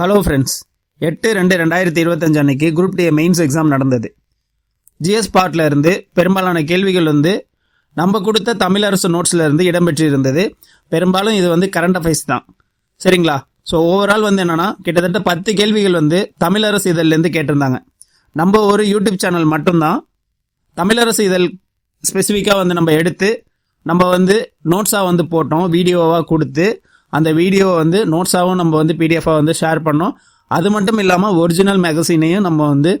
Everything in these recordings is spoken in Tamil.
ஹலோ ஃப்ரெண்ட்ஸ் எட்டு ரெண்டு ரெண்டாயிரத்தி இருபத்தஞ்சு அன்னைக்கு குரூப் டே மெயின்ஸ் எக்ஸாம் நடந்தது. ஜிஎஸ் பார்ட்ல இருந்து பெரும்பாலான கேள்விகள் வந்து நம்ம கொடுத்த தமிழரசு நோட்ஸில் இருந்து இடம்பெற்று இருந்தது பெரும்பாலும் இது வந்து கரண்ட் அஃபைர்ஸ் தான். சரிங்களா? ஸோ ஓவரால் வந்து என்னென்னா கிட்டத்தட்ட பத்து கேள்விகள் வந்து தமிழரசு இதழ்லேருந்து கேட்டிருந்தாங்க. நம்ம ஒரு யூடியூப் சேனல் மட்டும்தான். தமிழரசு இதழ் ஸ்பெசிஃபிக்காக வந்து நம்ம எடுத்து நம்ம வந்து நோட்ஸாக வந்து போட்டோம் வீடியோவாக கொடுத்து அந்த வீடியோவை வந்து நோட்ஸாகவும் நம்ம வந்து பிடிஎஃபாக வந்து ஷேர் பண்ணோம். அது மட்டும் இல்லாமல் ஒரிஜினல் மேகசினையும் நம்ம வந்து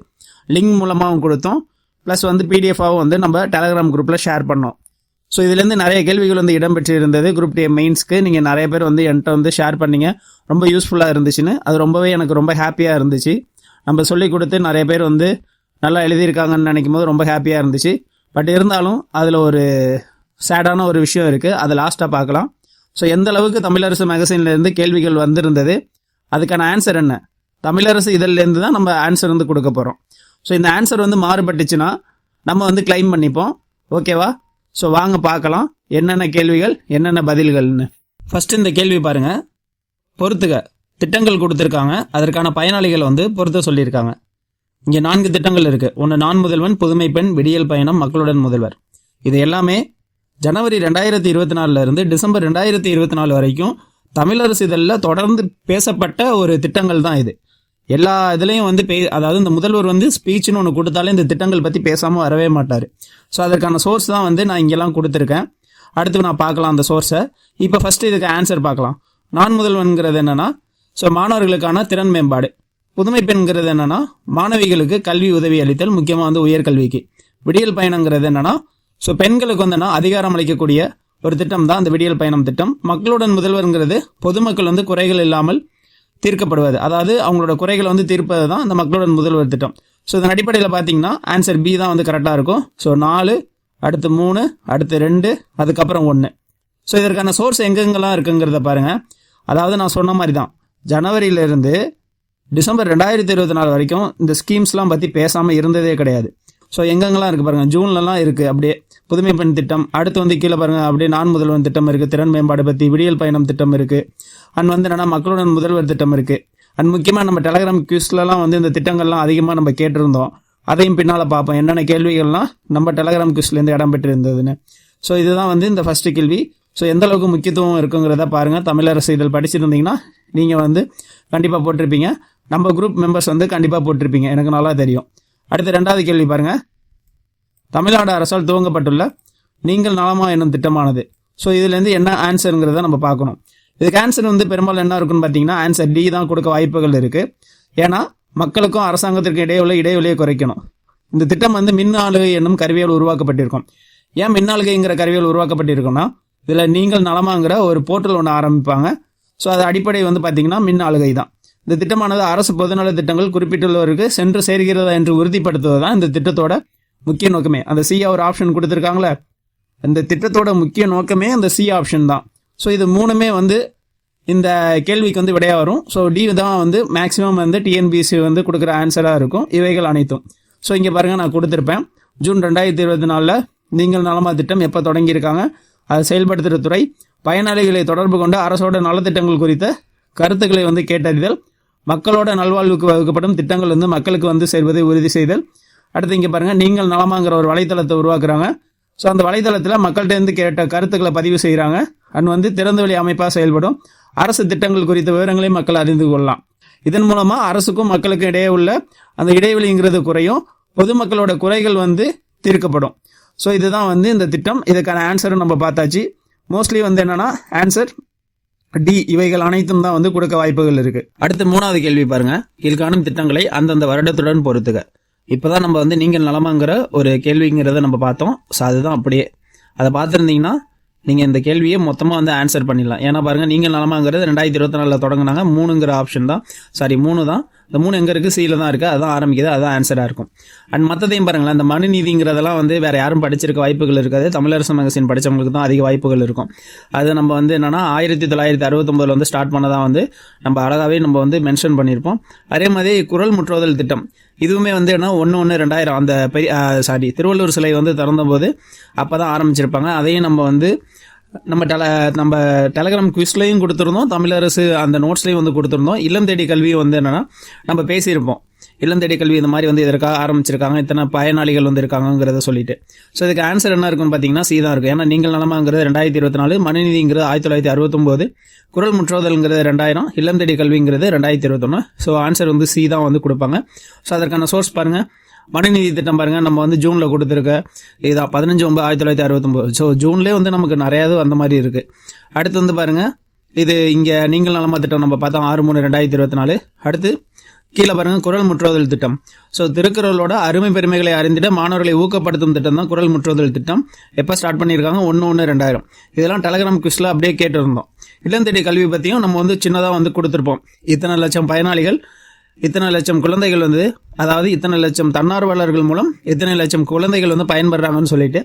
லிங்க் மூலமாகவும் கொடுத்தோம். ப்ளஸ் வந்து பிடிஎஃபாகவும் வந்து நம்ம டெலகிராம் குரூப்பில் ஷேர் பண்ணோம். ஸோ இதுலேருந்து நிறைய கேள்விகள் வந்து இடம்பெற்று இருந்தது குரூப் டே மெயின்ஸ்க்கு நீங்கள் நிறைய பேர் வந்து என்கிட்ட வந்து ஷேர் பண்ணீங்க. ரொம்ப யூஸ்ஃபுல்லாக இருந்துச்சுன்னு. அது ரொம்பவே எனக்கு ரொம்ப ஹாப்பியாக இருந்துச்சு. நம்ம சொல்லி கொடுத்து நிறைய பேர் வந்து நல்லா எழுதியிருக்காங்கன்னு நினைக்கும் போது ரொம்ப ஹாப்பியாக இருந்துச்சு. பட் இருந்தாலும் அதில் ஒரு சேடான ஒரு விஷயம் இருக்குது அதை லாஸ்ட்டாக பார்க்கலாம். ஸோ எந்த அளவுக்கு தமிழரசு மேகசின்லேருந்து கேள்விகள் வந்திருந்தது அதுக்கான ஆன்சர் என்ன? தமிழரசு இதழ்லேருந்து தான் நம்ம ஆன்சர் வந்து கொடுக்க போகிறோம் ஸோ இந்த ஆன்சர் வந்து மாறுபட்டுச்சுன்னா நம்ம வந்து கிளைம் பண்ணிப்போம். ஓகேவா ஸோ வாங்க பார்க்கலாம் என்னென்ன கேள்விகள் என்னென்ன பதில்கள்னு. ஃபஸ்ட்டு இந்த கேள்வி பாருங்கள் பொறுத்துக. திட்டங்கள் கொடுத்துருக்காங்க. அதற்கான பயனாளிகள் வந்து பொறுத்த சொல்லியிருக்காங்க. இங்கே நான்கு திட்டங்கள் இருக்குது ஒன்று நான் முதல்வன் புதுமை பெண் விடியல் பயணம் மக்களுடன் முதல்வர். இது எல்லாமே ஜனவரி ரெண்டாயிரத்தி இருபத்தி நாலுலேருந்து டிசம்பர் ரெண்டாயிரத்தி இருபத்தி நாலு வரைக்கும் தமிழரசு இதழில் தொடர்ந்து பேசப்பட்ட ஒரு திட்டங்கள் தான் இது. எல்லா இதுலேயும் வந்து பே அதாவது இந்த முதல்வர் வந்து ஸ்பீச்னு ஒன்று கொடுத்தாலே இந்த திட்டங்கள் பற்றி பேசாமல் வரவே மாட்டார். ஸோ அதற்கான சோர்ஸ் தான் வந்து நான் இங்கெல்லாம் கொடுத்துருக்கேன். அடுத்து நான் பார்க்கலாம் அந்த சோர்ஸை இப்போ ஃபஸ்ட்டு இதுக்கு ஆன்சர் பார்க்கலாம். நான் முதல்வன்கிறது என்னென்னா ஸோ மாணவர்களுக்கான திறன் மேம்பாடு. புதுமை பெண்கிறது என்னென்னா மாணவிகளுக்கு கல்வி உதவி அளித்தல் முக்கியமாக வந்து உயர்கல்விக்கு. விடியல் பயணங்கிறது என்னென்னா ஸோ பெண்களுக்கு வந்துன்னா அதிகாரம் அளிக்கக்கூடிய ஒரு திட்டம் தான் அந்த விடியல் பயணம் திட்டம். மக்களுடன் முதல்வருங்கிறது பொதுமக்கள் வந்து குறைகள் இல்லாமல் தீர்க்கப்படுவது. அதாவது அவங்களோட குறைகளை வந்து தீர்ப்பது தான் அந்த மக்களுடன் முதல்வர் திட்டம். ஸோ இதன் அடிப்படையில் பார்த்தீங்கன்னா ஆன்சர் பி தான் வந்து கரெக்டாக இருக்கும். ஸோ நாலு அடுத்து மூணு அடுத்து ரெண்டு அதுக்கப்புறம் ஒன்று ஸோ இதற்கான சோர்ஸ் எங்கெங்கெல்லாம் இருக்குங்கிறத பாருங்கள் அதாவது நான் சொன்ன மாதிரி தான் ஜனவரியிலிருந்து டிசம்பர் ரெண்டாயிரத்தி இருபத்தி நாலு வரைக்கும் இந்த ஸ்கீம்ஸ்லாம் பற்றி பேசாமல் இருந்ததே கிடையாது. ஸோ எங்கெங்கெல்லாம் இருக்குது பாருங்கள் ஜூன்லலாம் இருக்குது அப்படியே புதுமை பெண் திட்டம் அடுத்து வந்து கீழே பாருங்கள் அப்படியே நான் முதல்வன் திட்டம் இருக்குது திறன் மேம்பாடு பற்றி விடியல் பயணம் திட்டம் இருக்குது அண்ட் வந்து என்னன்னா மக்களுடன் முதல்வர் திட்டம் இருக்குது அண்ட் முக்கியமாக நம்ம டெலகிராம் கியூஸ்லலாம் வந்து இந்த திட்டங்கள்லாம் அதிகமாக நம்ம கேட்டிருந்தோம். அதையும் பின்னால் பார்ப்போம். என்னென்ன கேள்விகள்லாம் நம்ம டெலகிராம் கியூஸ்லேருந்து இடம் பெற்று இருந்ததுன்னு ஸோ இதுதான் வந்து இந்த ஃபஸ்ட்டு கேள்வி. ஸோ எந்த அளவுக்கு முக்கியத்துவம் இருக்குங்கிறத பாருங்கள் தமிழரசு இதில் படிச்சிருந்தீங்கன்னா நீங்கள் வந்து கண்டிப்பாக போட்டிருப்பீங்க. நம்ம குரூப் மெம்பர்ஸ் வந்து கண்டிப்பாக போட்டிருப்பீங்க. எனக்கு நல்லா தெரியும். அடுத்து ரெண்டாவது கேள்வி பாருங்க. தமிழ்நாடு அரசால் துவங்கப்பட்டுள்ள நீங்கள் நலமா என்னும் திட்டமானது. ஸோ இதுலேருந்து என்ன ஆன்சருங்கிறத நம்ம பார்க்கணும். இதுக்கு ஆன்சர் வந்து பெரும்பாலும் என்ன இருக்குன்னு பார்த்தீங்கன்னா ஆன்சர் டி தான் கொடுக்க வாய்ப்புகள் இருக்குது ஏன்னா மக்களுக்கும் அரசாங்கத்திற்கும் இடையே உள்ள இடைவெளியை குறைக்கணும். இந்த திட்டம் வந்து மின் ஆளுகை என்னும் கருவியால் உருவாக்கப்பட்டிருக்கும். ஏன் மின் ஆளுகைங்கிற கருவியால் உருவாக்கப்பட்டிருக்கும்னா இதில் நீங்கள் நலமாங்கிற ஒரு போர்ட்டல் ஒன்று ஆரம்பிப்பாங்க. ஸோ அது அடிப்படை வந்து பார்த்தீங்கன்னா மின் ஆளுகை தான். இந்த திட்டமானது அரசு பொதுநல திட்டங்கள் குறிப்பிட்டுள்ளவருக்கு சென்று சேர்கிறதா என்று உறுதிப்படுத்துவது தான் இந்த திட்டத்தோட முக்கிய நோக்கமே. அந்த சி ஒரு ஆப்ஷன் கொடுத்துருக்காங்களே. இந்த திட்டத்தோட முக்கிய நோக்கமே அந்த சி ஆப்ஷன் தான். ஸோ இது மூணுமே வந்து இந்த கேள்விக்கு வந்து விடையா வரும். ஸோ டி தான் வந்து மேக்ஸிமம் வந்து டிஎன்பிசி வந்து கொடுக்குற ஆன்சராக இருக்கும். இவைகள் அனைத்தும். ஸோ இங்கே பாருங்கள் நான் கொடுத்துருப்பேன். ஜூன் ரெண்டாயிரத்தி இருபத்தி நாலில் நீங்கள் நலமா திட்டம் எப்போ தொடங்கியிருக்காங்க? அதை செயல்படுத்துகிற துறை பயனாளிகளை தொடர்பு கொண்டு அரசோட நலத்திட்டங்கள் குறித்த கருத்துக்களை வந்து கேட்டறிதல். மக்களோட நல்வாழ்வுக்கு வகுக்கப்படும் திட்டங்கள் வந்து மக்களுக்கு வந்து சேர்வதை உறுதி செய்தல். அடுத்து இங்கே பாருங்கள் நீங்கள் நலமாங்கிற ஒரு வலைத்தளத்தை உருவாக்குறாங்க. ஸோ அந்த வலைத்தளத்தில் மக்கள்கிட்டேருந்து கேட்ட கருத்துக்களை பதிவு செய்கிறாங்க அண்ட் வந்து திறந்தவெளி அமைப்பாக செயல்படும். அரசு திட்டங்கள் குறித்த விவரங்களை மக்கள் அறிந்து கொள்ளலாம். இதன் மூலமாக அரசுக்கும் மக்களுக்கும் இடையே உள்ள அந்த இடைவெளிங்கிறது குறையும். பொதுமக்களோட குறைகள் வந்து தீர்க்கப்படும். ஸோ இதுதான் வந்து இந்த திட்டம். இதுக்கான ஆன்சரும் நம்ம பார்த்தாச்சு. மோஸ்ட்லி வந்து என்னென்னா ஆன்சர் டி இவைகள் அனைத்தும் தான் வந்து கொடுக்க வாய்ப்புகள் இருக்கு. அடுத்து மூணாவது கேள்வி பாருங்க. கீழ்காணும் திட்டங்களை அந்தந்த வருடத்துடன் பொறுத்துக. இப்போதான் நம்ம வந்து நீங்கள் நலமாங்கிற ஒரு கேள்விங்கிறத நம்ம பார்த்தோம். ஸோ அதுதான் அப்படியே. அதை பார்த்துருந்தீங்கன்னா நீங்கள் இந்த கேள்வியை மொத்தமாக வந்து ஆன்சர் பண்ணிடலாம். ஏன்னா பாருங்க நீங்கள் நலமாங்கிறது ரெண்டாயிரத்தி இருபத்தி நாலில் தொடங்கினாங்க. மூணுங்கிற ஆப்ஷன் தான். சாரி மூணு தான். இந்த மூணு எங்கே இருக்குது சியில் தான் இருக்குது அதுதான் ஆரம்பிக்குது. அதுதான் ஆன்சராக இருக்கும். அண்ட் மற்றதையும் பாருங்களேன். அந்த மனுநீதிங்கிறதெல்லாம் வந்து வேறு யாரும் படிச்சிருக்க வாய்ப்புகள் இருக்காது. தமிழரசு மகசின் படித்தவங்களுக்கு தான் அதிக வாய்ப்புகள் இருக்கும். அது நம்ம வந்து என்னென்னா ஆயிரத்தி தொள்ளாயிரத்தி அறுபத்தொம்பதில் வந்து ஸ்டார்ட் பண்ணதான் வந்து நம்ம அழகாகவே நம்ம வந்து மென்ஷன் பண்ணியிருப்போம். அதே மாதிரி குரல் முற்றுவதல் திட்டம். இதுவுமே வந்து என்ன ஒன்று ஒன்று ரெண்டாயிரம் அந்த பெரிய சாரி திருவள்ளூர் சிலை வந்து திறந்தபோது அப்போ தான் ஆரம்பிச்சிருப்பாங்க. அதையும் நம்ம வந்து நம்ம டெல நம்ம டெலகிராம் குவிஸ்லையும் கொடுத்துருந்தோம். தமிழரசு அந்த நோட்ஸ்லையும் வந்து கொடுத்துருந்தோம். இல்லம் தேடி கல்வி வந்து என்னென்னா நம்ம பேசியிருப்போம். இல்லம் தேடி கல்வி இந்த மாதிரி வந்து இதற்காக ஆரம்பிச்சிருக்காங்க இத்தனை பயனாளிகள் வந்து இருக்காங்கிறத சொல்லிட்டு. ஸோ இதுக்கு ஆன்சர் என்ன இருக்குன்னு பார்த்தீங்கன்னா சி தான் இருக்கும் ஏன்னா நீங்கள் நலமாங்கிறது ரெண்டாயிரத்தி இருபத்தி நாலு மனுநீதிங்கிறது ஆயிரத்தி தொள்ளாயிரத்தி அறுபத்தொம்போது குரல் முற்றோதல்ங்கிறது ரெண்டாயிரம் இல்லம் தேடி கல்விங்கிறது ரெண்டாயிரத்தி இருபத்தொன்று ஸோ ஆன்சர் வந்து சி தான் வந்து கொடுப்பாங்க. ஸோ அதற்கான சோர்ஸ் பாருங்கள் மனுநீதி திட்டம் பாருங்க. நம்ம வந்து ஜூன்ல கொடுத்துருக்க இதா பதினஞ்சு ஒன்பது ஆயிரத்தி தொள்ளாயிரத்தி அறுபத்தொம்போது. ஸோ ஜூன்லேயே வந்து நமக்கு நிறையாவது அந்த மாதிரி இருக்கு. அடுத்து வந்து பாருங்க. இது இங்க நீங்கள் நலமா திட்டம் நம்ம பார்த்தோம். ஆறு மூணு ரெண்டாயிரத்தி இருபத்தி நாலு அடுத்து கீழே பாருங்க. குரல் முற்றோதல் திட்டம். ஸோ திருக்குறளோட அருமை பெருமைகளை அறிந்திட மாணவர்களை ஊக்கப்படுத்தும் திட்டம் தான் குரல் முற்றோதல் திட்டம். எப்போ ஸ்டார்ட் பண்ணியிருக்காங்க? ஒன்று ஒன்று ரெண்டாயிரம். இதெல்லாம் டெலகிராம் குவிஸ்ல அப்படியே கேட்டிருந்தோம். இல்லந்தேடி கல்வி பற்றியும் நம்ம வந்து சின்னதாக வந்து கொடுத்துருப்போம். இத்தனை லட்சம் பயனாளிகள் இத்தனை லட்சம் குழந்தைகள் வந்து அதாவது இத்தனை லட்சம் தன்னார்வலர்கள் மூலம் இத்தனை லட்சம் குழந்தைகள் வந்து பயன்படுறாங்கன்னு சொல்லிட்டு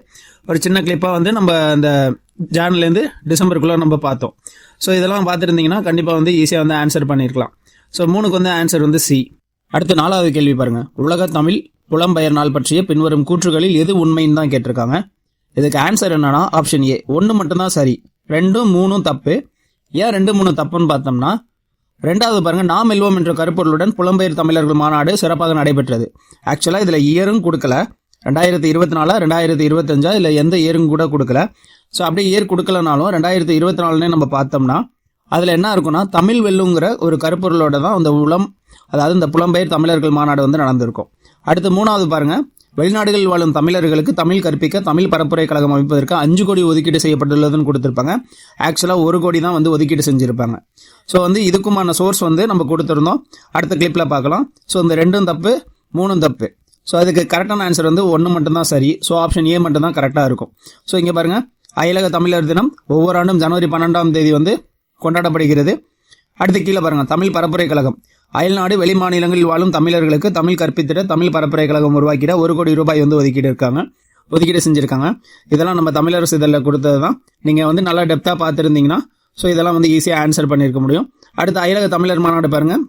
ஒரு சின்ன கிளிப்பாக வந்து நம்ம அந்த ஜான்லேருந்து டிசம்பருக்குள்ளே நம்ம பார்த்தோம். ஸோ இதெல்லாம் பார்த்துருந்தீங்கன்னா கண்டிப்பாக வந்து ஈஸியாக வந்து ஆன்சர் பண்ணியிருக்கலாம் ஸோ மூணுக்கு வந்து ஆன்சர் வந்து சி அடுத்து நாலாவது கேள்வி பாருங்கள் உலக தமிழ் புலம்பெயர் நாள் பற்றிய பின்வரும் கூற்றுகளில் எது உண்மைன்னு தான் கேட்டிருக்காங்க. இதுக்கு ஆன்சர் என்னன்னா ஆப்ஷன் ஏ ஒன்று மட்டும்தான் சரி. ரெண்டும் மூணும் தப்பு. ஏன் ரெண்டு மூணு தப்புன்னு பார்த்தோம்னா ரெண்டாவது பாருங்க நாம் எல்வோம் என்ற கருப்பொருளுடன் புலம்பெயர் தமிழர்கள் மாநாடு சிறப்பாக நடைபெற்றது. ஆக்சுவலாக இதில் இயரும் கொடுக்கல. ரெண்டாயிரத்தி இருபத்தி நாலா ரெண்டாயிரத்தி இருபத்தஞ்சா இல்லை எந்த இயரும் கூட கொடுக்கல. ஸோ அப்படியே இயர் கொடுக்கலனாலும் ரெண்டாயிரத்தி இருபத்தி நாலுனே நம்ம பார்த்தோம்னா அதில் என்ன இருக்குன்னா தமிழ் வெல்லுங்கிற ஒரு கருப்பொருளோட தான் அந்த உளம் அதாவது இந்த புலம்பெயர் தமிழர்கள் மாநாடு வந்து நடந்திருக்கும். அடுத்து மூணாவது பாருங்கள் வெளிநாடுகளில் வாழும் தமிழர்களுக்கு தமிழ் கற்பிக்க தமிழ் பரப்புரை கழகம் அமைப்பதற்கு அஞ்சு கோடி ஒதுக்கீடு செய்யப்பட்டுள்ளதுன்னு கொடுத்துருப்பாங்க. ஆக்சுவலாக ஒரு கோடி தான் வந்து ஒதுக்கீடு செஞ்சுருப்பாங்க. ஸோ வந்து இதுக்குமான சோர்ஸ் வந்து நம்ம கொடுத்துருந்தோம். அடுத்த கிளிப்பில் பார்க்கலாம். ஸோ இந்த ரெண்டும் தப்பு மூணும் தப்பு. ஸோ அதுக்கு கரெக்டான ஆன்சர் வந்து ஒன்று மட்டும்தான் சரி. ஸோ ஆப்ஷன் ஏ மட்டும்தான் கரெக்டாக இருக்கும். ஸோ இங்கே பாருங்கள் அயலக தமிழர் தினம் ஒவ்வொரு ஆண்டும் ஜனவரி பன்னெண்டாம் தேதி வந்து கொண்டாடப்படுகிறது. அடுத்து கீழே பாருங்கள் தமிழ் பரப்புரை கழகம். அயல்நாடு வெளிமாநிலங்களில் வாழும் தமிழர்களுக்கு தமிழ் கற்பித்திட தமிழ் பரப்புரை கழகம் உருவாக்கிட ஒரு கோடி ரூபாய் வந்து ஒதுக்கிட்டு இருக்காங்க. ஒதுக்கீடு செஞ்சுருக்காங்க. இதெல்லாம் நம்ம தமிழரசு இதழில் கொடுத்தது தான் நீங்கள் வந்து நல்லா டெப்த்தாக பார்த்துருந்தீங்கன்னா ஸோ இதெல்லாம் வந்து ஈஸியாக ஆன்சர் பண்ணியிருக்க முடியும். அடுத்து அயலக தமிழர் மாநாடு பாருங்கள்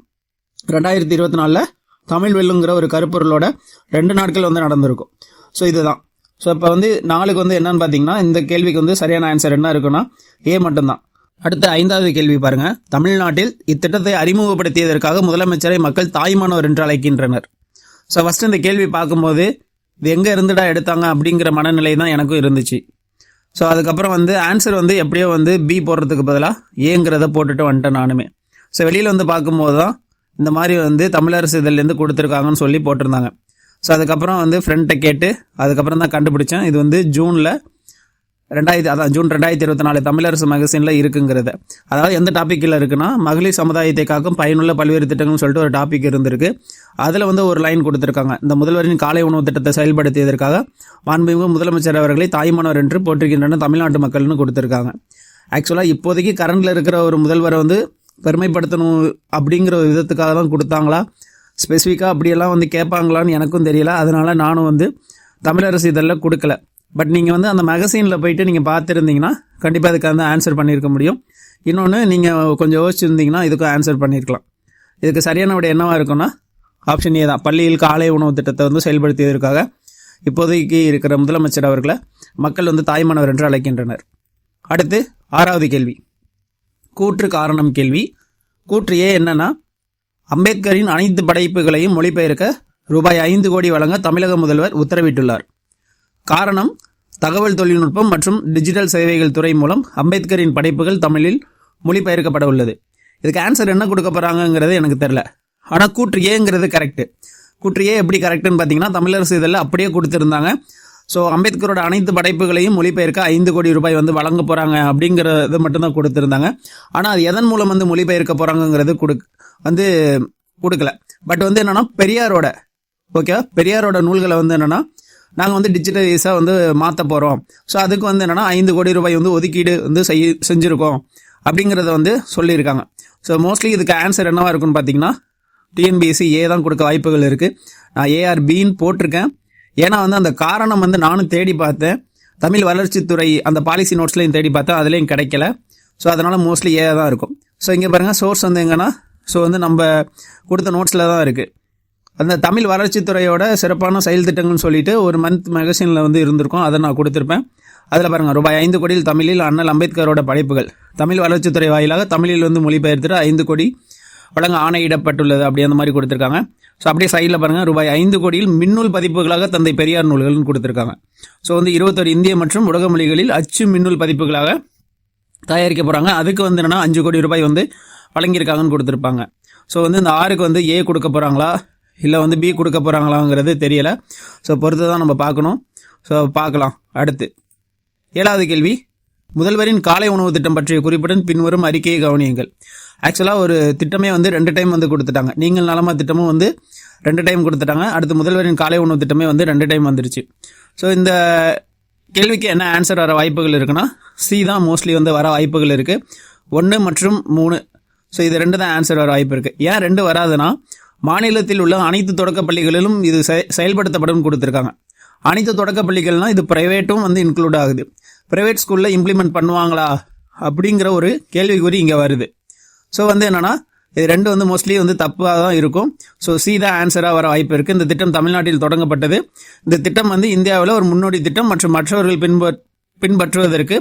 ரெண்டாயிரத்தி இருபத்தி நாலில் தமிழ் வெல்லுங்கிற ஒரு கருப்பொருளோட ரெண்டு நாட்கள் வந்து நடந்திருக்கும். ஸோ இதுதான். ஸோ இப்போ வந்து நாளுக்கு வந்து என்னன்னு பார்த்தீங்கன்னா இந்த கேள்விக்கு வந்து சரியான ஆன்சர் என்ன இருக்குன்னா ஏ மட்டும்தான். அடுத்த ஐந்தாவது கேள்வி பாருங்க. தமிழ்நாட்டில் இத்திட்டத்தை அறிமுகப்படுத்தியதற்காக முதலமைச்சரை மக்கள் தாய்மானவர் என்று அழைக்கின்றனர். ஸோ ஃபர்ஸ்ட் இந்த கேள்வி பார்க்கும்போது இது எங்கே இருந்துடா எடுத்தாங்க அப்படிங்கிற மனநிலை தான் எனக்கும் இருந்துச்சு. ஸோ அதுக்கப்புறம் வந்து ஆன்சர் வந்து எப்படியோ வந்து பி போடுறதுக்கு பதிலாக ஏங்கிறத போட்டுட்டு வந்துட்டேன் நானுமே. ஸோ வெளியில் வந்து பார்க்கும்போது தான் இந்த மாதிரி வந்து தமிழரசு இதழ்லேருந்து கொடுத்துருக்காங்கன்னு சொல்லி போட்டிருந்தாங்க. ஸோ அதுக்கப்புறம் வந்து ஃப்ரெண்ட்டை கேட்டு அதுக்கப்புறம் தான் கண்டுபிடிச்சேன். இது வந்து ஜூனில் ரெண்டாயிரத்தி அதான் ஜூன் ரெண்டாயிரத்தி இருபத்தி நாலு தமிழரசு மேகசினில் இருக்குங்கிறது. அதாவது எந்த டாப்பிக்கில் இருக்குன்னா மகளிர் சமுதாயத்தை காக்கும் பயனுள்ள பல்வேறு திட்டங்கள்னு சொல்லிட்டு ஒரு டாபிக் இருந்திருக்கு. அதில் வந்து ஒரு லைன் கொடுத்துருக்காங்க. இந்த முதல்வரின் காலை உணவு திட்டத்தை செயல்படுத்தியதற்காக மாண்புமிகு முதலமைச்சர் அவர்களை தாய்மானவர் என்று போற்றுகின்றன தமிழ்நாட்டு மக்கள்னு கொடுத்துருக்காங்க. ஆக்சுவலாக இப்போதைக்கு கரண்டில் இருக்கிற ஒரு முதல்வரை வந்து பெருமைப்படுத்தணும் அப்படிங்கிற ஒரு விதத்துக்காக தான் கொடுத்தாங்களா? ஸ்பெசிஃபிக்காக அப்படியெல்லாம் வந்து கேட்பாங்களான்னு எனக்கும் தெரியல. அதனால நானும் வந்து தமிழரசு இதெல்லாம் கொடுக்கல. பட் நீங்கள் வந்து அந்த மேகசீனில் போயிட்டு நீங்கள் பார்த்துருந்தீங்கன்னா கண்டிப்பாக அதுக்கு வந்து ஆன்சர் பண்ணியிருக்க முடியும். இன்னொன்று நீங்கள் கொஞ்சம் யோசிச்சுருந்தீங்கன்னா இதுக்கும் ஆன்சர் பண்ணியிருக்கலாம். இதுக்கு சரியான விட என்னவாக இருக்கும்னா ஆப்ஷன் ஏ தான். பள்ளியில் காலை உணவு திட்டத்தை வந்து செயல்படுத்தியதற்காக இப்போதைக்கு இருக்கிற முதலமைச்சர் அவர்களை மக்கள் வந்து தாய்மானவர் என்று அழைக்கின்றனர். அடுத்து ஆறாவது கேள்வி. கூற்று காரணம் கேள்வி. கூற்று ஏ என்னன்னா அம்பேத்கரின் அனைத்து படைப்புகளையும் மொழிபெயர்க்க ரூபாய் ஐந்து கோடி வழங்க தமிழக முதல்வர் உத்தரவிட்டுள்ளார். காரணம் தகவல் தொழில்நுட்பம் மற்றும் டிஜிட்டல் சேவைகள் துறை மூலம் அம்பேத்கரின் படைப்புகள் தமிழில் மொழிபெயர்க்கப்பட உள்ளது இதுக்கு ஆன்சர் என்ன கொடுக்க போகிறாங்கங்கிறது எனக்கு தெரில ஆனால் கூற்று ஏங்கிறது கரெக்டு கூற்று ஏ எப்படி கரெக்டுன்னு பார்த்தீங்கன்னா தமிழரசு இதழில் அப்படியே கொடுத்துருந்தாங்க. ஸோ அம்பேத்கரோட அனைத்து படைப்புகளையும் மொழிபெயர்க்க ஐந்து கோடி ரூபாய் வந்து வழங்க போகிறாங்க அப்படிங்கிறத மட்டும்தான் கொடுத்துருந்தாங்க. ஆனால் அது எதன் மூலம் வந்து மொழிபெயர்க்க போகிறாங்கங்கிறது கொடு வந்து கொடுக்கல. பட் வந்து என்னன்னா பெரியாரோட ஓகே பெரியாரோட நூல்களை வந்து என்னென்னா நாங்கள் வந்து டிஜிட்டலைஸாக வந்து மாற்ற போகிறோம் ஸோ அதுக்கு வந்து என்னென்னா ஐந்து கோடி ரூபாய் வந்து ஒதுக்கீடு வந்து செய் செஞ்சுருக்கோம். அப்படிங்கிறத வந்து சொல்லியிருக்காங்க. ஸோ மோஸ்ட்லி இதுக்கு ஆன்சர் என்னவாக இருக்குன்னு பார்த்தீங்கன்னா டிஎன்பிஎஸ்சி ஏ தான் கொடுக்க வாய்ப்புகள் இருக்குது நான் ஏஆர்பின்னு போட்டிருக்கேன். ஏன்னா வந்து அந்த காரணம் வந்து நானும் தேடி பார்த்தேன். தமிழ் வளர்ச்சித்துறை அந்த பாலிசி நோட்ஸ்லையும் தேடி பார்த்தேன். அதுலேயும் கிடைக்கல. ஸோ அதனால் மோஸ்ட்லி ஏ தான் இருக்கும். ஸோ இங்கே பாருங்கள் சோர்ஸ் வந்து எங்கன்னா ஸோ வந்து நம்ம கொடுத்த நோட்ஸில் தான் இருக்குது அந்த தமிழ் வளர்ச்சித்துறையோட சிறப்பான செயல் திட்டங்கள்னு சொல்லிட்டு ஒரு மந்த் மேகசினில் வந்து இருந்திருக்கும். அதை நான் கொடுத்துருப்பேன். அதில் பாருங்கள் ரூபாய் ஐந்து கோடியில் தமிழில் அண்ணல் அம்பேத்கரோட படைப்புகள். தமிழ் வளர்ச்சித்துறை வாயிலாக தமிழில் வந்து மொழிபெயர்த்துட்டு ஐந்து கோடி வழங்க ஆணையிடப்பட்டுள்ளது அப்படி அந்த மாதிரி கொடுத்துருக்காங்க. ஸோ அப்படியே சைடில் பாருங்கள் ரூபாய் ஐந்து கோடியில் மின்னூல் பதிப்புகளாக தந்தை பெரியார் நூல்கள்னு கொடுத்துருக்காங்க. ஸோ வந்து இருபத்தொரு இந்திய மற்றும் உலக மொழிகளில் அச்சு மின்னூல் பதிப்புகளாக தயாரிக்க போகிறாங்க அதுக்கு வந்து என்னென்னா அஞ்சு கோடி ரூபாய் வந்து வழங்கியிருக்காங்கன்னு கொடுத்துருப்பாங்க. ஸோ வந்து இந்த ஆறுக்கு வந்து ஏ கொடுக்க போகிறாங்களா இல்லை வந்து பி கொடுக்க போகிறாங்களாங்கிறது தெரியலை. ஸோ பொறுத்து தான் நம்ம பார்க்கணும். ஸோ பார்க்கலாம். அடுத்து. ஏழாவது கேள்வி. முதல்வரின் காலை உணவு திட்டம் பற்றிய குறிப்புடன் பின்வரும் அறிக்கையை கவனியுங்கள். ஆக்சுவலாக ஒரு திட்டமே வந்து ரெண்டு டைம் வந்து கொடுத்துட்டாங்க. நீங்கள் நலமா திட்டமும் வந்து ரெண்டு டைம் கொடுத்துட்டாங்க. அடுத்து முதல்வரின் காலை உணவு திட்டமே வந்து ரெண்டு டைம் வந்துருச்சு. ஸோ இந்த கேள்விக்கு என்ன ஆன்சர் வர வாய்ப்புகள் இருக்குன்னா சி தான் மோஸ்ட்லி வந்து வர வாய்ப்புகள் இருக்குது ஒன்று மற்றும் மூணு. ஸோ இது ரெண்டு தான் ஆன்சர் வர வாய்ப்பு இருக்குது ஏன் ரெண்டு வராதுன்னா மாநிலத்தில் உள்ள அனைத்து தொடக்க பள்ளிகளிலும் இது செ- செயல்படுத்தப்படும் கொடுத்துருக்காங்க. அனைத்து தொடக்க பள்ளிகள்னால் இது ப்ரைவேட்டும் வந்து இன்க்ளூட் ஆகுது. ப்ரைவேட் ஸ்கூலில் இம்ப்ளிமெண்ட் பண்ணுவாங்களா அப்படிங்கிற ஒரு கேள்விக்குறி இங்கே வருது. ஸோ வந்து என்னென்னா இது ரெண்டு வந்து மோஸ்ட்லி வந்து தப்பாக தான் இருக்கும். ஸோ சீதா ஆன்சராக வர வாய்ப்பு இருக்குது இந்த திட்டம் தமிழ்நாட்டில் தொடங்கப்பட்டது. இந்த திட்டம் வந்து இந்தியாவில் ஒரு முன்னோடி திட்டம் மற்றும் மற்றவர்கள் பின்பற் பின்பற்றுவதற்கு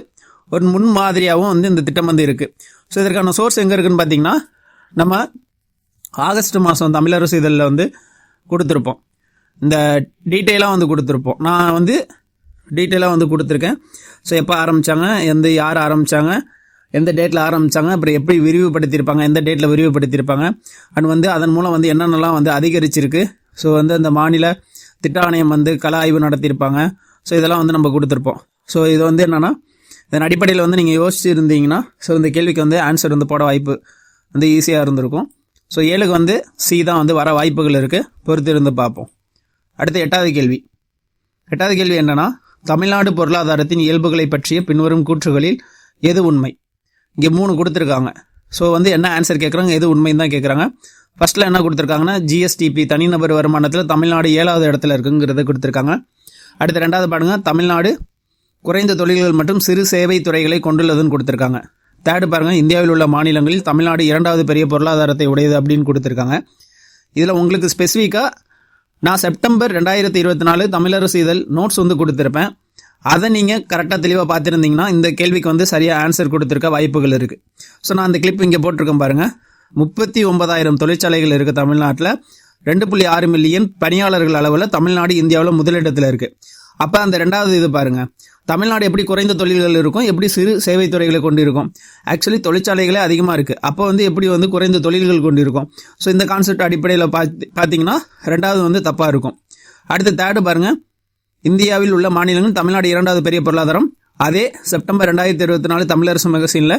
ஒரு முன்மாதிரியாகவும் வந்து இந்த திட்டம் வந்து இருக்குது ஸோ இதற்கான சோர்ஸ் எங்கே இருக்குன்னு பார்த்தீங்கன்னா நம்ம ஆகஸ்ட் மாதம் தமிழரசு இதழில் வந்து கொடுத்துருப்போம். இந்த டீட்டெயிலாக வந்து கொடுத்துருப்போம். நான் வந்து டீட்டெயிலாக வந்து கொடுத்துருக்கேன். ஸோ எப்போ ஆரம்பித்தாங்க எந்த யார் ஆரம்பித்தாங்க எந்த டேட்டில் ஆரம்பித்தாங்க அப்புறம் எப்படி விரிவுபடுத்தியிருப்பாங்க? எந்த டேட்டில் விரிவுபடுத்தியிருப்பாங்க? அண்ட் வந்து அதன் மூலம் வந்து என்னென்னலாம் வந்து அதிகரிச்சிருக்கு? ஸோ வந்து அந்த மாநில திட்ட ஆணையம் வந்து கல ஆய்வு நடத்தியிருப்பாங்க. ஸோ இதெல்லாம் வந்து நம்ம கொடுத்துருப்போம். ஸோ இது வந்து என்னென்னா இதன் அடிப்படையில் வந்து நீங்கள் யோசிச்சு இருந்தீங்கன்னா ஸோ இந்த கேள்விக்கு வந்து ஆன்சர் வந்து போட வாய்ப்பு வந்து ஈஸியாக இருந்திருக்கும். ஸோ ஏழுக்கு வந்து சி தான் வந்து வர வாய்ப்புகள் இருக்குது பொறுத்து இருந்து பார்ப்போம். அடுத்து எட்டாவது கேள்வி. எட்டாவது கேள்வி என்னன்னா தமிழ்நாடு பொருளாதாரத்தின் இயல்புகளை பற்றிய பின்வரும் கூற்றுகளில் எது உண்மை? இங்கே மூணு கொடுத்துருக்காங்க. ஸோ வந்து என்ன ஆன்சர் கேட்குறாங்க எது உண்மைன்னு தான் கேட்குறாங்க ஃபர்ஸ்ட்டில் என்ன கொடுத்துருக்காங்கன்னா ஜிஎஸ்டிபி தனிநபர் வருமானத்தில் தமிழ்நாடு ஏழாவது இடத்துல இருக்குங்கிறத கொடுத்துருக்காங்க. அடுத்து ரெண்டாவது பாடுங்க தமிழ்நாடு குறைந்த தொழில்கள் மற்றும் சிறு சேவை துறைகளை கொண்டுள்ளதுன்னு கொடுத்துருக்காங்க. தேர்டு பாருங்கள் இந்தியாவில் உள்ள மாநிலங்களில் தமிழ்நாடு இரண்டாவது பெரிய பொருளாதாரத்தை உடையது அப்படின்னு கொடுத்துருக்காங்க. இதில் உங்களுக்கு ஸ்பெசிஃபிக்காக நான் செப்டம்பர் ரெண்டாயிரத்தி இருபத்தி நாலு தமிழரசு இதழ் நோட்ஸ் வந்து கொடுத்துருப்பேன். அதை நீங்கள் கரெக்டாக தெளிவாக பார்த்துருந்தீங்கன்னா இந்த கேள்விக்கு வந்து சரியாக ஆன்சர் கொடுத்துருக்க வாய்ப்புகள் இருக்குது ஸோ நான் அந்த கிளிப் இங்கே போட்டிருக்கேன் பாருங்கள் முப்பத்தி ஒன்பதாயிரம் தொழிற்சாலைகள் இருக்குது தமிழ்நாட்டில். ரெண்டு புள்ளி ஆறு மில்லியன் பணியாளர்கள் அளவில் தமிழ்நாடு இந்தியாவில் முதலிடத்தில் இருக்குது அப்போ அந்த ரெண்டாவது இது பாருங்கள் தமிழ்நாடு எப்படி குறைந்த தொழில்கள் இருக்கும்? எப்படி சிறு சேவை துறைகளை கொண்டு இருக்கும் ஆக்சுவலி தொழிற்சாலைகளே அதிகமாக இருக்குது அப்போ வந்து எப்படி வந்து குறைந்த தொழில்கள் கொண்டு இருக்கும் ஸோ இந்த கான்செப்ட் அடிப்படையில் பார்த்து பார்த்தீங்கன்னா ரெண்டாவது வந்து தப்பாக இருக்கும். அடுத்து தேர்டு பாருங்கள் இந்தியாவில் உள்ள மாநிலங்கள் தமிழ்நாடு இரண்டாவது பெரிய பொருளாதாரம். அதே செப்டம்பர் ரெண்டாயிரத்தி இருபத்தி நாலு தமிழரசு மகசீனில்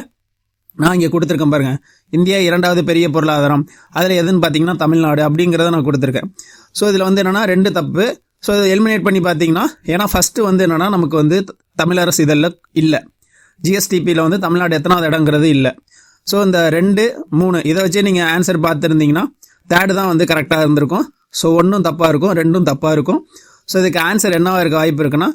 நான் இங்கே கொடுத்துருக்கேன் பாருங்கள் இந்தியா இரண்டாவது பெரிய பொருளாதாரம். அதில் எதுன்னு பார்த்தீங்கன்னா தமிழ்நாடு அப்படிங்கிறத நான் கொடுத்துருக்கேன். ஸோ இதில் வந்து என்னென்னா ரெண்டு தப்பு. ஸோ இதை எலிமினேட் பண்ணி பார்த்தீங்கன்னா ஏன்னா ஃபஸ்ட்டு வந்து என்னென்னா நமக்கு வந்து தமிழரசு இதழில் இல்லை. ஜிஎஸ்டிபியில் வந்து தமிழ்நாடு எத்தனாவது இடங்கிறது இல்லை. ஸோ இந்த ரெண்டு மூணு இதை வச்சு நீங்கள் ஆன்சர் பார்த்துருந்தீங்கன்னா தேர்டு தான் வந்து கரெக்டாக இருந்திருக்கும். ஸோ ஒன்றும் தப்பாக இருக்கும் ரெண்டும் தப்பாக இருக்கும். ஸோ இதுக்கு ஆன்சர் என்னவாக இருக்க வாய்ப்பு இருக்குன்னா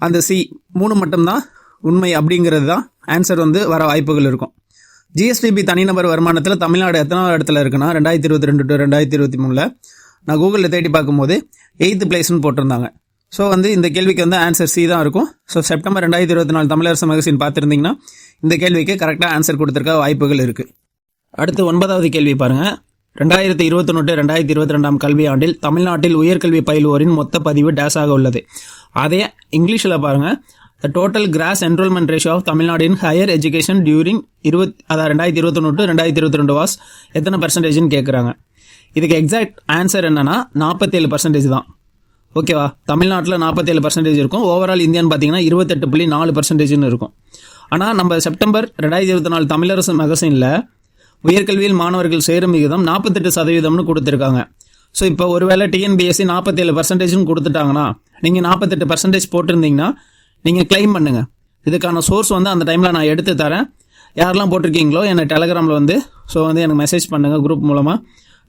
அந்த சி மூணு மட்டும்தான் உண்மை அப்படிங்கிறது தான் ஆன்சர் வந்து வர வாய்ப்புகள் இருக்கும். ஜிஎஸ்டிபி தனிநபர் வருமானத்தில் தமிழ்நாடு எத்தனாவது இடத்துல இருக்குன்னா ரெண்டாயிரத்தி இருபத்தி ரெண்டு டு ரெண்டாயிரத்தி இருபத்தி மூணில் நான் கூகுளில் தேடி பார்க்கும்போது எயித்து பிளேஸ்னு போட்டிருந்தாங்க. ஸோ வந்து இந்த கேள்விக்கு வந்து ஆன்சர் சி தான் இருக்கும். ஸோ செப்டம்பர் ரெண்டாயிரத்தி இருபத்தி நாலு தமிழரசு மகசின் பார்த்துருந்தீங்கன்னா இந்த கேள்விக்கு கரெக்டாக ஆன்சர் கொடுத்துருக்க வாய்ப்புகள் இருக்குது அடுத்து ஒன்பதாவது கேள்வி பாருங்கள் ரெண்டாயிரத்தி இருபத்தொன்னு ரெண்டாயிரத்தி இருபத்தி ரெண்டாம் கல்வியாண்டில் தமிழ்நாட்டில் உயர்கல்வி பயில்வோரின் மொத்த பதிவு டேஸாக உள்ளது. அதே இங்கிலீஷில் பாருங்க. The total gross enrolment ratio of Tamil Nadu in higher education during இருபத் அதாவது ரெண்டாயிரத்தி இருபத்தொன்னு ரெண்டாயிரத்தி இருபத்தி ரெண்டு வாஸ் எத்தனை பர்சன்டேஜ்னு கேட்குறாங்க இதுக்கு எக்ஸாக்ட் ஆன்சர் என்னன்னா நாற்பத்தேழு பர்சன்டேஜ் தான். ஓகேவா தமிழ்நாட்டில் நாற்பத்தேழு பர்சன்டேஜ் இருக்கும். ஓவரால் இந்தியான்னு பார்த்தீங்கன்னா இருபத்தெட்டு புள்ளி நாலு பர்சன்டேஜ்னு இருக்கும். ஆனால் நம்ம செப்டம்பர் ரெண்டாயிரத்தி இருபத்தி நாலு தமிழரசு மகசினில் உயர்கல்வியில் மாணவர்கள் சேரும் விகிதம் நாற்பத்தெட்டு சதவீதம்னு கொடுத்துருக்காங்க. ஸோ இப்போ ஒருவேளை டிஎன்பிஎஸ்சி நாற்பத்தேழு பர்சன்டேஜ்னு கொடுத்துட்டாங்கன்னா நீங்கள் நாற்பத்தெட்டு பர்சன்டேஜ் போட்டிருந்தீங்கன்னா நீங்கள் கிளைம் பண்ணுங்கள் இதுக்கான சோர்ஸ் வந்து அந்த டைமில் நான் எடுத்து தரேன். யாரெல்லாம் போட்டிருக்கீங்களோ என்னை டெலகிராமில் வந்து ஸோ வந்து எனக்கு மெசேஜ் பண்ணுங்கள் குரூப் மூலமாக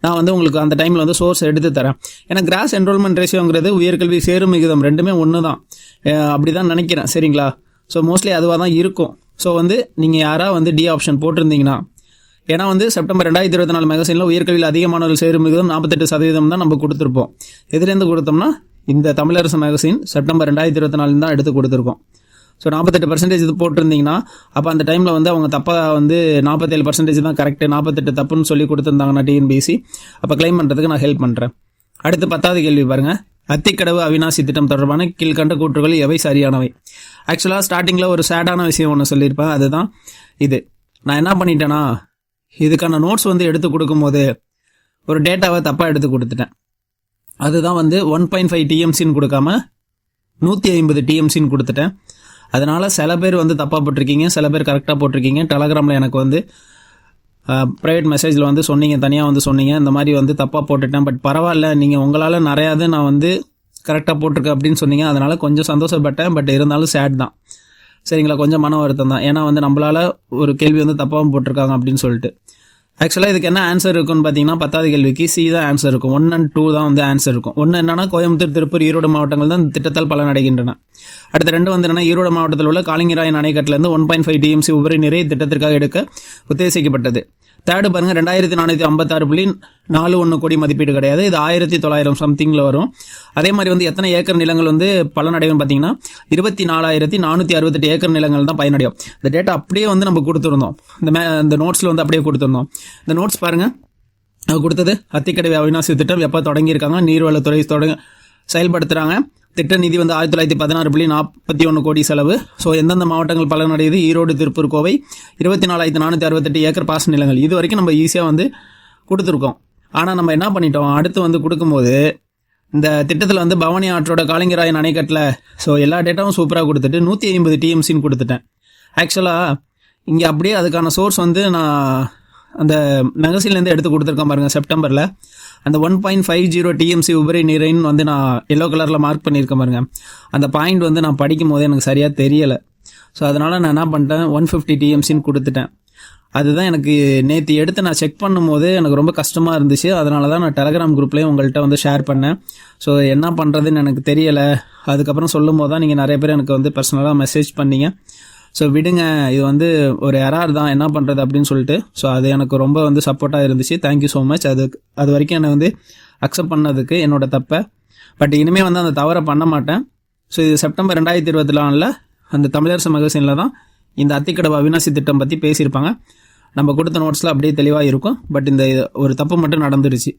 நான் வந்து உங்களுக்கு அந்த டைமில் வந்து சோர்ஸ் எடுத்து தரேன். ஏன்னா கிராஸ் என்ரோல்மெண்ட் ரேஷியோங்கிறது உயர்கல்வி சேரும் விகிதம் ரெண்டுமே ஒன்று தான் அப்படி தான் நினைக்கிறேன். சரிங்களா? ஸோ மோஸ்ட்லி அதுவாக தான் இருக்கும். ஸோ வந்து நீங்கள் யாராக வந்து டி ஆப்ஷன் போட்டிருந்தீங்கன்னா ஏன்னா வந்து செப்டம்பர் ரெண்டாயிரத்தி இருபத்தி நாலு மேகசினில் உயர்கல்வியில் அதிகமானவர்கள் சேரும் விகிதம் நாற்பத்தெட்டு சதவீதம் தான் நம்ம கொடுத்துருப்போம். எதுலேருந்து கொடுத்தோம்னா இந்த தமிழரசு மேகசின் செப்டம்பர் ரெண்டாயிரத்தி இருபத்தி நாலு தான் எடுத்து கொடுத்துருக்கோம். ஸோ நாற்பத்தெட்டு பர்சன்டேஜ் இது போட்டிருந்தீங்கன்னா அப்போ அந்த டைமில் வந்து அவங்க தப்பாக வந்து நாற்பத்தேழு பர்சன்டேஜ் தான் கரெக்டு நாற்பத்தெட்டு தப்புன்னு சொல்லி கொடுத்துருந்தாங்கன்னா டிஎன்பிசி அப்போ கிளைம் பண்ணுறதுக்கு நான் ஹெல்ப் பண்ணுறேன் அடுத்து பத்தாவது கேள்வி பாருங்கள் அத்திக்கடவு அவினாசி திட்டம் தொடர்பான கீழ்கண்ட கூற்றுகள் எவை சரியானவை? ஆக்சுவலாக ஸ்டார்டிங்கில் ஒரு சேடான விஷயம் ஒன்று சொல்லியிருப்பேன். அதுதான் இது. நான் என்ன பண்ணிட்டேன்னா இதுக்கான நோட்ஸ் வந்து எடுத்து கொடுக்கும்போது ஒரு டேட்டாவை தப்பாக எடுத்து கொடுத்துட்டேன். அதுதான் வந்து ஒன் பாயிண்ட் ஃபைவ் டிஎம்சின்னு கொடுக்காம நூற்றி ஐம்பது டிஎம்சின்னு கொடுத்துட்டேன். அதனால் சில பேர் வந்து தப்பாக போட்டிருக்கீங்க சில பேர் கரெக்டாக போட்டிருக்கீங்க. டெலகிராமில் எனக்கு வந்து ப்ரைவேட் மெசேஜில் வந்து சொன்னீங்க தனியாக வந்து சொன்னீங்க. இந்த மாதிரி வந்து தப்பாக போட்டுட்டேன். பட் பரவாயில்ல நீங்கள் உங்களால் நிறையாது நான் வந்து கரெக்டாக போட்டிருக்கேன் அப்படின்னு சொன்னீங்க. அதனால் கொஞ்சம் சந்தோஷப்பட்டேன். பட் இருந்தாலும் சேட் தான். சரிங்களா? கொஞ்சம் மன வருத்தம் தான். ஏன்னா வந்து நம்மளால் ஒரு கேள்வி வந்து தப்பாகவும் போட்டிருக்காங்க அப்படின்னு சொல்லிட்டு. ஆக்சுவலாக இதுக்கு என்ன ஆன்சர் இருக்குன்னு பார்த்தீங்கன்னா பத்தாவது கேள்விக்கு சி தான் ஆன்சர் இருக்கும். ஒன் அண்ட் டூ தான் வந்து ஆன்சர் இருக்கும். ஒன்று என்னன்னா கோயம்புத்தூர் திருப்பூர் ஈரோடு மாவட்டங்கள் தான் இந்த திட்டத்தால் பலனடைகின்றன. அடுத்த ரெண்டு வந்து என்னன்னா ஈரோடு மாவட்டத்தில் உள்ள காலிங்கராயன் அணைக்கட்டிலிருந்து ஒன் பாயிண்ட் ஃபைவ் டிஎம்சி உபரி நிறைய திட்டத்திற்காக எடுக்க உத்தேசிக்கப்பட்டது. தேர்டு பாருங்க ரெண்டாயிரத்தி நானூற்றி ஐம்பத்தாறு புள்ளி நாலு ஒன்று கோடி மதிப்பீடு கிடையாது. இது ஆயிரத்தி தொள்ளாயிரம் சம்திங்கில் வரும். அதே மாதிரி வந்து எத்தனை ஏக்கர் நிலங்கள் வந்து பலனடையும் பார்த்தீங்கன்னா இருபத்தி நாலாயிரத்தி நானூற்றி அறுபத்தெட்டு ஏக்கர் நிலங்கள் தான் பயனடையும். இந்த டேட்டா அப்படியே வந்து நம்ம கொடுத்துருந்தோம். இந்த மே இந்த நோட்ஸில் வந்து அப்படியே கொடுத்துருந்தோம். இந்த நோட்ஸ் பாருங்கள் அது கொடுத்தது அத்திக்கடை அவிநாசி திட்டம் எப்போ தொடங்கியிருக்காங்க நீர்வளத்துறை தொடங்க செயல்படுத்துகிறாங்க திட்ட நிதி வந்து ஆயிரத்தி தொள்ளாயிரத்தி பதினாறு புள்ளி நாற்பத்தி ஒன்று கோடி செலவு. ஸோ எந்தெந்த மாவட்டங்கள் பலனடையுது ஈரோடு திருப்பூர் கோவை. இருபத்தி நாலாயிரத்தி நானூற்றி அறுபத்தெட்டு ஏக்கர் பாசன நிலங்கள். இது வரைக்கும் நம்ம ஈஸியாக வந்து கொடுத்துருக்கோம். ஆனால் நம்ம என்ன பண்ணிட்டோம்? அடுத்து வந்து கொடுக்கும்போது இந்த திட்டத்தில் வந்து பவானி ஆற்றோட காளிங்கராயன் அணைக்கட்டில் ஸோ எல்லா டேட்டாவும் சூப்பராக கொடுத்துட்டு நூற்றி ஐம்பது டிஎம்சின்னு கொடுத்துட்டேன். ஆக்சுவலாக இங்கே அப்படியே அதுக்கான சோர்ஸ் வந்து நான் அந்த மெகசின்லேருந்து எடுத்து கொடுத்துருக்கேன் பாருங்கள் செப்டம்பரில் அந்த one point five zero TMC உபரி நீரைன்னு வந்து நான் எல்லோ கலரில் மார்க் பண்ணியிருக்கேன் பாருங்கள் அந்த பாயிண்ட் வந்து நான் படிக்கும் போது எனக்கு சரியாக தெரியலை. ஸோ அதனால் நான் என்ன பண்ணிட்டேன் ஒன் ஃபிஃப்டி டிஎம்சின்னு கொடுத்துட்டேன். அதுதான் எனக்கு நேற்று எடுத்து நான் செக் பண்ணும்போது எனக்கு ரொம்ப கஷ்டமாக இருந்துச்சு. அதனால தான் நான் டெலகிராம் குரூப்லேயும் உங்கள்கிட்ட வந்து ஷேர் பண்ணேன். ஸோ என்ன பண்ணுறதுன்னு எனக்கு தெரியலை. அதுக்கப்புறம் சொல்லும் போது தான் நீங்கள் நிறைய பேர் எனக்கு வந்து பர்சனலாக மெசேஜ் பண்ணீங்க. ஸோ விடுங்க இது வந்து ஒரு எரார் தான். என்ன பண்ணுறது அப்படின்னு சொல்லிட்டு ஸோ அது எனக்கு ரொம்ப வந்து சப்போர்ட்டாக இருந்துச்சு. தேங்க்யூ ஸோ மச் அது அது வரைக்கும் என்னை வந்து அக்செப்ட் பண்ணதுக்கு என்னோட தப்பை. பட் இனிமேல் வந்து அந்த தவறை பண்ண மாட்டேன். ஸோ இது செப்டம்பர் ரெண்டாயிரத்தி இருபத்திலானில் அந்த தமிழரசு மகசினில் தான் இந்த அத்திக்கடவு அவினாசி திட்டம் பற்றி பேசியிருப்பாங்க. நம்ம கொடுத்த நோட்ஸில் அப்படியே தெளிவாக இருக்கும். பட் இந்த ஒரு தப்பு மட்டும் நடந்துருச்சு.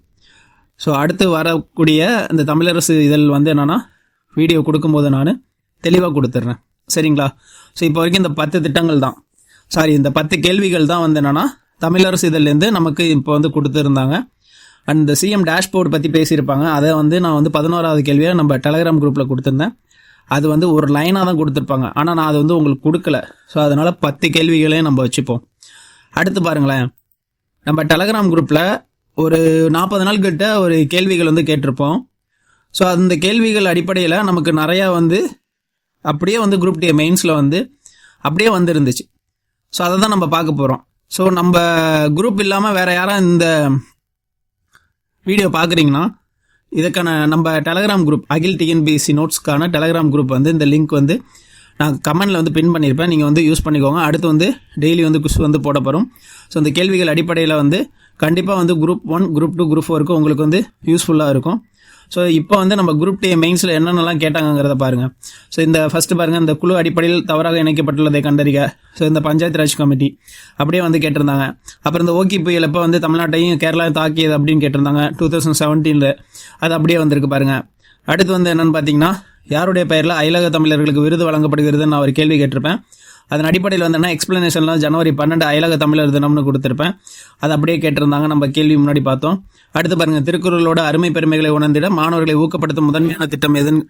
ஸோ அடுத்து வரக்கூடிய இந்த தமிழரசு இதழ் வந்து என்னென்னா வீடியோ கொடுக்கும்போது நான் தெளிவாக கொடுத்துட்றேன் சரிங்களா? ஸோ இப்போ வரைக்கும் இந்த பத்து திட்டங்கள் தான். சாரி இந்த பத்து கேள்விகள் தான் வந்து என்னென்னா தமிழரசு இதழ்லேருந்து நமக்கு இப்போ வந்து கொடுத்துருந்தாங்க. அண்ட் இந்த சிஎம் டேஷ்போர்ட் பற்றி பேசியிருப்பாங்க. அதை வந்து நான் வந்து பதினோராவது கேள்வியாக நம்ம டெலகிராம் குரூப்பில் கொடுத்துருந்தேன். அது வந்து ஒரு லைனாக தான் கொடுத்துருப்பாங்க. ஆனால் நான் அது வந்து உங்களுக்கு கொடுக்கல. ஸோ அதனால் பத்து கேள்விகளையும் நம்ம வச்சுப்போம். அடுத்து பாருங்களேன். நம்ம டெலகிராம் குரூப்பில் ஒரு நாற்பது நாள் கிட்ட ஒரு கேள்விகள் வந்து கேட்டிருப்போம். ஸோ அந்த கேள்விகள் அடிப்படையில் நமக்கு நிறையா வந்து அப்படியே வந்து குரூப் டே மெயின்ஸில் வந்து அப்படியே வந்துருந்துச்சு. ஸோ அதை தான் நம்ம பார்க்க போகிறோம் ஸோ நம்ம குரூப் இல்லாமல் வேறு யாரும் இந்த வீடியோ பார்க்குறீங்கன்னா இதுக்கான நம்ம டெலகிராம் குரூப் அகில் டிஎன்பிசி நோட்ஸ்க்கான டெலகிராம் குரூப் வந்து இந்த லிங்க் வந்து நான் கமெண்டில் வந்து பின் பண்ணியிருப்பேன் நீங்கள் வந்து யூஸ் பண்ணிக்கோங்க. அடுத்து வந்து டெய்லி வந்து குஸ் வந்து போட போகிறோம் ஸோ இந்த கேள்விகள் அடிப்படையில் வந்து கண்டிப்பாக வந்து group one group two group ஃபோருக்கு உங்களுக்கு வந்து யூஸ்ஃபுல்லாக இருக்கும். ஸோ இப்போ வந்து நம்ம குரூப் டே மெயின்ஸில் என்னென்னலாம் கேட்டாங்கங்கிறத பாருங்கள் ஸோ இந்த ஃபஸ்ட்டு பாருங்கள் இந்த குழு அடிப்படையில் தவறாக இணைக்கப்பட்டுள்ளதை கண்டறிக. ஸோ இந்த பஞ்சாயத்து ராஜ் கமிட்டி அப்படியே வந்து கேட்டிருந்தாங்க. அப்புறம் இந்த ஓகி புயல் எப்போ வந்து தமிழ்நாட்டையும் கேரளாவையும் தாக்கியது அப்படின்னு கேட்டிருந்தாங்க டூ தௌசண்ட் செவன்டீனில் அது அப்படியே வந்திருக்கு பாருங்கள் அடுத்து வந்து என்னென்னு பார்த்தீங்கன்னா யாருடைய பெயரில் அயலக தமிழர்களுக்கு விருது வழங்கப்படுகிறதுன்னு நான் ஒரு கேள்வி கேட்டிருப்பேன். அதன் அடிப்படையில் வந்து என்ன எக்ஸ்பிளனேஷன்லாம் ஜனவரி பன்னெண்டு அயலக தமிழர் தினம்னு கொடுத்துருப்பேன். அது அப்படியே கேட்டிருந்தாங்க நம்ம கேள்வி முன்னாடி பார்த்தோம். அடுத்து பாருங்கள் திருக்குறளோட அருமை பெருமைகளை உணர்ந்திட மாணவர்களை ஊக்கப்படுத்தும் முதன்மையான திட்டம் எதுன்னு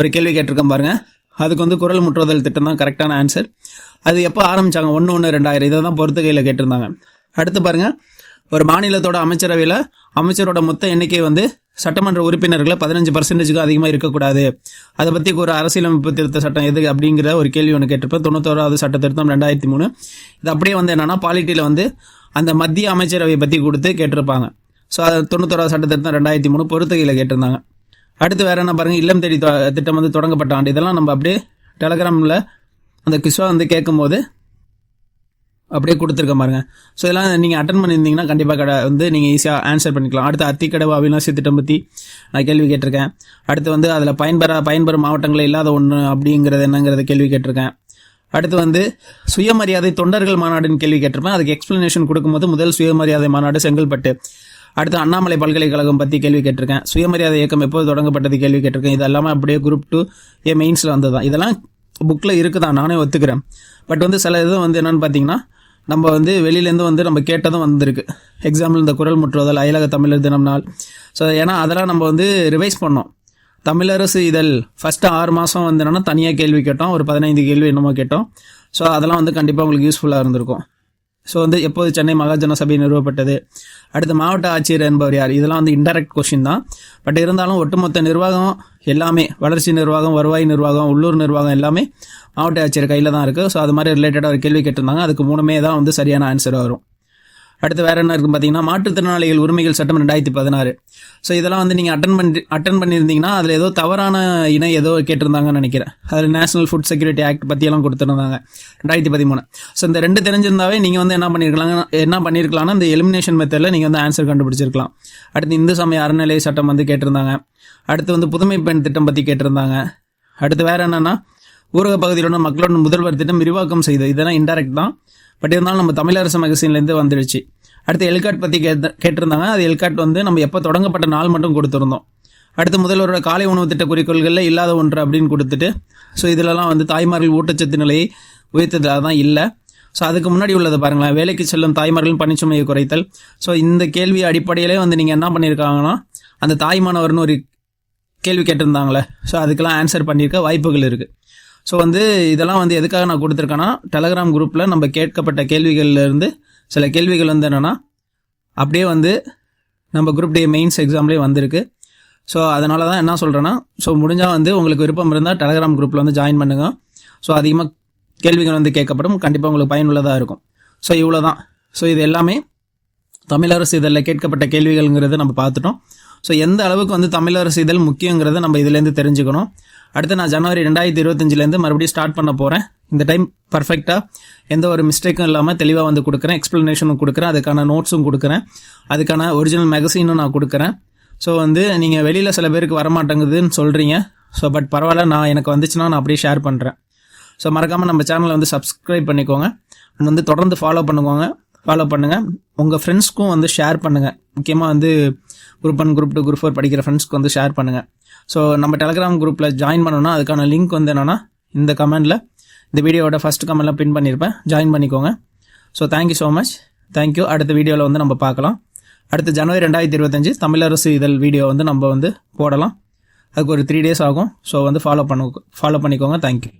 ஒரு கேள்வி கேட்டிருக்கேன் பாருங்கள் அதுக்கு வந்து குரல் முற்றுதல் திட்டம் தான் கரெக்டான ஆன்சர் அது எப்போ ஆரம்பித்தாங்க ஒன்று ஒன்று ரெண்டாயிரம். இதை தான் பொறுத்துகையில் கேட்டிருந்தாங்க. அடுத்து பாருங்கள் ஒரு மாநிலத்தோட அமைச்சரவையில் அமைச்சரோட மொத்த எண்ணிக்கை வந்து சட்டமன்ற உறுப்பினர்களை பதினஞ்சு பர்சன்டேஜுக்கு அதிகமாக இருக்கக்கூடாது. அதை பற்றி ஒரு அரசியலமைப்பு திருத்த சட்டம் எது அப்படிங்கிற ஒரு கேள்வி ஒன்று கேட்டிருப்பேன். தொண்ணூத்தோராவது சட்ட திருத்தம் ரெண்டாயிரத்தி மூணு. இது அப்படியே வந்து என்னன்னா பாலிட்டியில் வந்து அந்த மத்திய அமைச்சரவை பற்றி கொடுத்து கேட்டிருப்பாங்க. ஸோ அது தொண்ணூத்தோராவது சட்ட திருத்தம் ரெண்டாயிரத்தி மூணு பொறுத்துகையில் கேட்டிருந்தாங்க. அடுத்து வேற என்ன பாருங்க இல்லம் தேடி திட்டம் வந்து தொடங்கப்பட்ட ஆண்டு. இதெல்லாம் நம்ம அப்படியே டெலகிராமில் அந்த கிஸ்வா வந்து கேட்கும்போது அப்படியே கொடுத்துருக்க பாருங்க. ஸோ இதெல்லாம் நீங்கள் அட்டன் பண்ணியிருந்தீங்கன்னா கண்டிப்பாக கடை வந்து நீங்கள் ஈஸியாக ஆன்சர் பண்ணிக்கலாம். அடுத்து அத்திக்கடவு அவினாசி திட்டம் பற்றி நான் கேள்வி கேட்டிருக்கேன். அடுத்து வந்து அதில் பயன்பெற பயன்பெறும் மாவட்டங்களில் இல்லாத ஒன்று அப்படிங்கிறது என்னங்கிறத கேள்வி கேட்டிருக்கேன். அடுத்து வந்து சுயமரியாதை தொண்டர்கள் மாநாடுன்னு கேள்வி கேட்டிருப்பேன். அதுக்கு எக்ஸ்பிளனேஷன் கொடுக்கும்போது முதல் சுயமரியாதை மாநாடு செங்கல்பட்டு. அடுத்து அண்ணாமலை பல்கலைக்கழகம் பற்றி கேள்வி கேட்டிருக்கேன். சுயமரியாதை இயக்கம் எப்போது தொடங்கப்பட்டது கேள்வி கேட்டிருக்கேன். இது எல்லாமே அப்படியே குரூப் டூ ஏ மெயின்ஸில் வந்ததுதான். இதெல்லாம் புக்கில் இருக்குதான். நானே ஒத்துக்கிறேன். பட் வந்து சில இது வந்து என்னென்னு பார்த்தீங்கன்னா நம்ம வந்து வெளியிலேருந்து வந்து நம்ம கேட்டதும் வந்திருக்கு. எக்ஸாம்பிள் இந்த குரல் முற்றுவதல் அயலக தமிழர் தினம் நாள். ஸோ ஏன்னா அதெல்லாம் நம்ம வந்து ரிவைஸ் பண்ணோம். தமிழரசு இதழ் ஃபஸ்ட்டு ஆறு மாதம் வந்து தனியாக கேள்வி கேட்டோம். ஒரு பதினைந்து கேள்வி என்னமோ கேட்டோம். ஸோ அதெல்லாம் வந்து கண்டிப்பாக உங்களுக்கு யூஸ்ஃபுல்லாக இருந்திருக்கும். ஸோ வந்து எப்போது சென்னை மகாஜன சபை நிறுவப்பட்டது? அடுத்து மாவட்ட ஆட்சியர் என்பவர் யார்? இதெல்லாம் வந்து இன்டெரக்ட் கொஷின் தான். பட் இருந்தாலும் ஒட்டுமொத்த நிர்வாகம் எல்லாமே வளர்ச்சி நிர்வாகம் வருவாய் நிர்வாகம் உள்ளூர் நிர்வாகம் எல்லாமே மாவட்ட ஆட்சியர் கையில் தான் இருக்குது ஸோ அது மாதிரி ரிலேட்டடாக ஒரு கேள்வி கேட்டிருந்தாங்க. அதுக்கு மூணுமே தான் வந்து சரியான ஆன்சர் வரும். அடுத்து வேற என்ன இருக்குன்னு பார்த்தீங்கன்னா மாற்றுத்திறனாளிகள் உரிமைகள் சட்டம் ரெண்டாயிரத்தி பதினாறு. ஸோ இதெல்லாம் வந்து நீங்கள் அட்டன் பண்ணி அட்டன் பண்ணியிருந்தீங்கன்னா அதில் ஏதோ தவறான இணை ஏதோ கேட்டிருந்தாங்கன்னு நினைக்கிறேன். அதில் நேஷனல் ஃபுட் செக்யூரிட்டி ஆக்ட் பற்றியெல்லாம் கொடுத்துருந்தாங்க ரெண்டாயிரத்தி பதிமூணு. ஸோ இந்த ரெண்டு தெரிஞ்சிருந்தாவே நீங்கள் வந்து என்ன பண்ணியிருக்கலாம் என்ன பண்ணியிருக்கலாம்னா இந்த எலிமினேஷன் மெத்தடில் நீங்கள் வந்து ஆன்சர் கண்டுபிடிச்சிருக்கலாம். அடுத்து இந்து சமய அறநிலை சட்டம் வந்து கேட்டிருந்தாங்க. அடுத்து வந்து புதுமை பெண் திட்டம் பற்றி கேட்டிருந்தாங்க. அடுத்து வேற என்னன்னா ஊரக பகுதியில் உள்ள மக்களோட முதல்வர் திட்டம் விரிவாக்கம் செய்தது. இதெல்லாம் இன்டெரக்ட் தான். பட் இருந்தாலும் நம்ம தமிழரசு மகசின்லேருந்து வந்துடுச்சு. அடுத்து எல்காட் பற்றி கேட்டு கேட்டிருந்தாங்க. அது எல்காட் வந்து நம்ம எப்போ தொடங்கப்பட்ட நாள் மட்டும் கொடுத்துருந்தோம். அடுத்து முதல்வரோட காலை உணவு திட்ட குறிக்கோள்களில் இல்லாத ஒன்று அப்படின்னு கொடுத்துட்டு ஸோ இதிலலாம் வந்து தாய்மார்கள் ஊட்டச்சத்து நிலையை உயர்த்ததாக தான் இல்லை. ஸோ அதுக்கு முன்னாடி உள்ளதை பாருங்களேன். வேலைக்கு செல்லும் தாய்மார்களின் பணிச்சுமையை குறைத்தல். ஸோ இந்த கேள்வி அடிப்படையிலே வந்து நீங்கள் என்ன பண்ணியிருக்காங்கன்னா அந்த தாய்மானவர்னு ஒரு கேள்வி கேட்டிருந்தாங்களே. ஸோ அதுக்கெல்லாம் ஆன்சர் பண்ணியிருக்க வாய்ப்புகள் இருக்குது ஸோ வந்து இதெல்லாம் வந்து எதுக்காக நான் கொடுத்துருக்கேன்னா டெலகிராம் குரூப்பில் நம்ம கேட்கப்பட்ட கேள்விகள்ல இருந்து சில கேள்விகள் வந்து என்னென்னா அப்படியே வந்து நம்ம குரூப் டே மெயின்ஸ் எக்ஸாம்லேயே வந்திருக்கு. ஸோ அதனால தான் என்ன சொல்கிறேன்னா ஸோ முடிஞ்சால் வந்து உங்களுக்கு விருப்பம் இருந்தால் டெலகிராம் குரூப்பில் வந்து ஜாயின் பண்ணுங்க. ஸோ அதிகமாக கேள்விகள் வந்து கேட்கப்படும். கண்டிப்பாக உங்களுக்கு பயனுள்ளதாக இருக்கும். ஸோ இவ்வளோ தான் ஸோ இது எல்லாமே தமிழரசு இதழில் கேட்கப்பட்ட கேள்விகள்ங்கிறத நம்ம பார்த்துட்டோம். ஸோ எந்த அளவுக்கு வந்து தமிழரசு இதழ் முக்கியங்கிறத நம்ம இதுலேருந்து தெரிஞ்சுக்கணும். அடுத்து நான் ஜனவரி ரெண்டாயிரத்தி இருபத்தஞ்சிலேருந்து மறுபடியும் ஸ்டார்ட் பண்ண போகிறேன் இந்த டைம் பர்ஃபெக்டாக எந்த ஒரு மிஸ்டேக்கும் இல்லாமல் தெளிவாக வந்து கொடுக்குறேன். எக்ஸ்ப்ளனேஷனும் கொடுக்குறேன். அதுக்கான நோட்ஸும் கொடுக்குறேன். அதுக்கான ஒரிஜினல் மேகசினும் நான் கொடுக்குறேன். ஸோ வந்து நீங்கள் வெளியில் சில பேருக்கு வரமாட்டேங்குதுன்னு சொல்கிறீங்க ஸோ பட் பரவாயில்ல நான் எனக்கு வந்துச்சுன்னா நான் அப்படியே ஷேர் பண்ணுறேன் ஸோ மறக்காமல் நம்ம சேனலை வந்து சப்ஸ்கிரைப் பண்ணிக்கோங்க. வந்து தொடர்ந்து ஃபாலோ பண்ணுவாங்க ஃபாலோ பண்ணுங்கள் உங்கள் ஃப்ரெண்ட்ஸ்க்கும் வந்து ஷேர் பண்ணுங்கள் முக்கியமாக வந்து group one group two group four படிக்கிற ஃப்ரெண்ட்ஸ்க்கு வந்து ஷேர் பண்ணுங்கள் ஸோ நம்ம டெலகிராம் குரூப்பில் ஜாயின் பண்ணணும்னா அதுக்கான லிங்க் வந்து என்னென்னா இந்த கமெண்டில் இந்த வீடியோவோட ஃபஸ்ட் கமெண்ட்லாம் பின் பண்ணியிருப்பேன் ஜாயின் பண்ணிக்கோங்க. So thank you so much thank you அடுத்த வீடியோவில் வந்து நம்ம பார்க்கலாம். அடுத்த ஜனவரி ரெண்டாயிரத்தி இருபத்தஞ்சு தமிழரசு இதழ் வீடியோ வந்து நம்ம வந்து போடலாம். அதுக்கு ஒரு த்ரீ டேஸ் ஆகும். ஸோ வந்து ஃபாலோ பண்ண ஃபாலோ பண்ணிக்கோங்க. Thank you